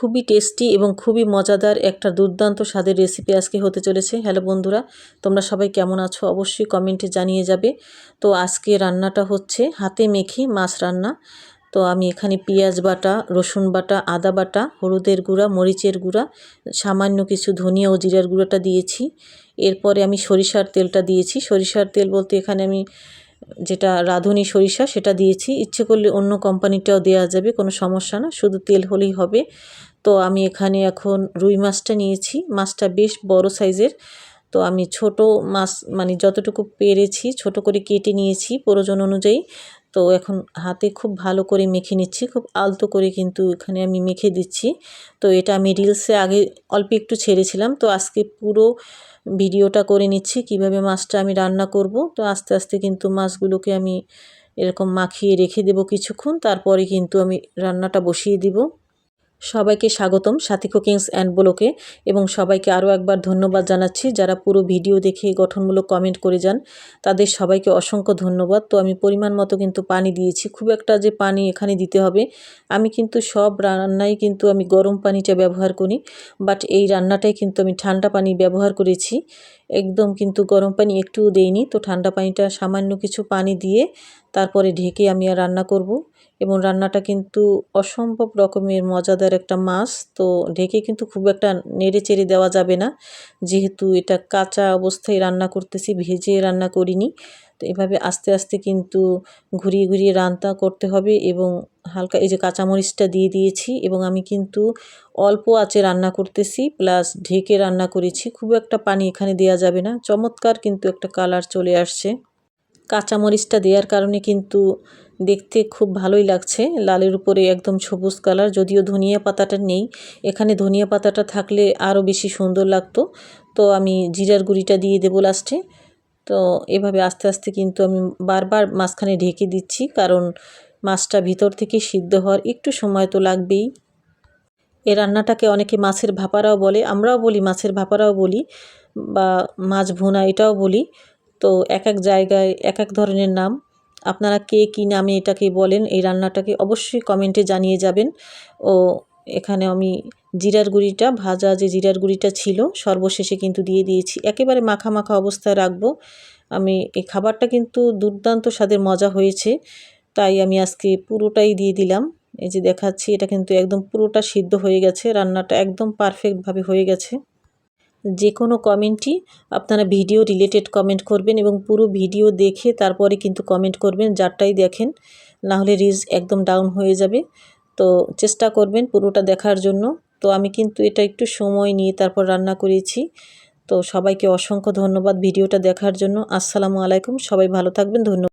খুবই টেস্টি এবং খুবই মজাদার একটা দুর্দান্ত স্বাদের রেসিপি আজকে হতে চলেছে। হ্যালো বন্ধুরা, তোমরা সবাই কেমন আছো? অবশ্যই কমেন্টে জানিয়ে যাবে। তো আজকে রান্নাটা হচ্ছে হাতে মেখে মাছ রান্না। তো আমি এখানে পেঁয়াজ বাটা, রসুন বাটা, আদা বাটা, হলুদের গুঁড়া, মরিচের গুঁড়া, সামান্য কিছু ধনিয়া ও জিরার গুঁড়োটা দিয়েছি। এরপরে আমি সরিষার তেলটা দিয়েছি। সরিষার তেল বলতে এখানে আমি যেটা রাঁধুনি সরিষা, সেটা দিয়েছি। ইচ্ছে করলে অন্য কোম্পানিটাও দেওয়া যাবে, কোনো সমস্যা না, শুধু তেল হলেই হবে। তো আমি এখানে এখন রুই মাছটা নিয়েছি। মাছটা বেশ বড় সাইজের। তো আমি ছোট মাছ মানে যতটুকু পেরেছি, ছোট করে কেটে নিয়েছি প্রয়োজন অনুযায়ী। তো এখন হাতে খুব ভালো করে মেখে নিচ্ছি, খুব আলতো করে কিন্তু এখানে আমি মেখে দিচ্ছি। তো এটা আমি রিলসে আগে অল্প একটু ছেড়েছিলাম, তো আজকে পুরো ভিডিওটা করে নিচ্ছি, কীভাবে মাছটা আমি রান্না করব। তো আস্তে আস্তে কিন্তু মাছগুলোকে আমি এরকম মাখিয়ে রেখে দেব কিছুক্ষণ, তারপরে কিন্তু আমি রান্নাটা বসিয়ে দিব। সবাইকে স্বাগতম সাথী কুকিংস অ্যান্ড ব্লকে, এবং সবাইকে আরও একবার ধন্যবাদ জানাচ্ছি যারা পুরো ভিডিও দেখে গঠনমূলক কমেন্ট করে যান। তাদের সবাইকে অসংখ্য ধন্যবাদ। তো আমি পরিমাণ মতো কিন্তু পানি দিয়েছি। খুব একটা যে পানি এখানে দিতে হবে, আমি কিন্তু সব রান্নায় কিন্তু আমি গরম পানিটা ব্যবহার করি, বাট এই রান্নাটাই কিন্তু আমি ঠান্ডা পানি ব্যবহার করেছি। একদম কিন্তু গরম পানি একটুও দেইনি, তো ঠান্ডা পানিটা সামান্য কিছু পানি দিয়ে তারপরে ঢেকে আমি আর রান্না করব। এবং রান্নাটা কিন্তু অসম্ভব রকমের মজাদার একটা মাছ। তো ঢেকে কিন্তু খুব একটা নেড়ে চেড়ে দেওয়া যাবে না। যেহেতু এটা কাঁচা অবস্থায় রান্না করতেছি, ভেজে রান্না করিনি। তো এভাবে আস্তে আস্তে কিন্তু ঘুরিয়ে ঘুরিয়ে রান্না করতে হবে এবং হালকা এই যে কাঁচামরিচটা দিয়ে দিয়েছি এবং আমি কিন্তু অল্প আঁচে রান্না করতেছি প্লাস ঢেকে রান্না করেছি। খুব একটা পানি এখানে দেওয়া যাবে না। চমৎকার কিন্তু একটা কালার চলে আসছে। কাঁচামরিচটা দেওয়ার কারণে কিন্তু দেখতে খুব ভালোই লাগছে। লালের উপরে একদম সবুজ কালার, যদিও ধনিয়া পাতাটা নেই। এখানে ধনিয়া পাতাটা থাকলে আরও বেশি সুন্দর লাগতো। তো আমি জিরার গুঁড়িটা দিয়ে দেবো লাস্টে। তো এভাবে আস্তে আস্তে কিন্তু আমি বারবার মাঝখানে ঢেকে দিচ্ছি, কারণ মাছটা ভিতর থেকে সিদ্ধ হওয়ার একটু সময় তো লাগবেই। এ রান্নাটাকে অনেকে মাছের ভাপারাও বলে, আমরাও বলি মাছের ভাপারাও বলি, বা মাছ ভুনা এটাও বলি। তো এক এক জায়গায় এক এক ধরনের নাম। আপনারা কে, কী নামে এটাকে বলেন, এই রান্নাটাকে অবশ্যই কমেন্টে জানিয়ে যাবেন। ও, এখানে আমি জিরার গুঁড়িটা, ভাজা যে জিরার গুঁড়িটা ছিল, সর্বশেষে কিন্তু দিয়ে দিয়েছি। একেবারে মাখা মাখা অবস্থায় রাখব। আমি, এই খাবারটা কিন্তু দুর্দান্ত স্বাদের মজা হয়েছে। তাই আমি আজকে পুরোটাই দিয়ে দিলাম। এই যে দেখাচ্ছি, এটা কিন্তু একদম পুরোটা সিদ্ধ হয়ে গেছে। রান্নাটা একদম পারফেক্টভাবে হয়ে গেছে। যে কোনো কমেন্টই আপনারা ভিডিও রিলেটেড কমেন্ট করবেন এবং পুরো ভিডিও দেখে তারপরে কিন্তু কমেন্ট করবেন, যারটাই দেখেন নাহলে রিজ একদম ডাউন হয়ে যাবে। তো চেষ্টা করবেন পুরোটা দেখার জন্য। তো আমি কিন্তু এটা একটু সময় নিয়ে তারপর রান্না করেছি। তো সবাইকে অসংখ্য ধন্যবাদ ভিডিওটা দেখার জন্য। আসসালামু আলাইকুম, সবাই ভালো থাকবেন, ধন্যবাদ।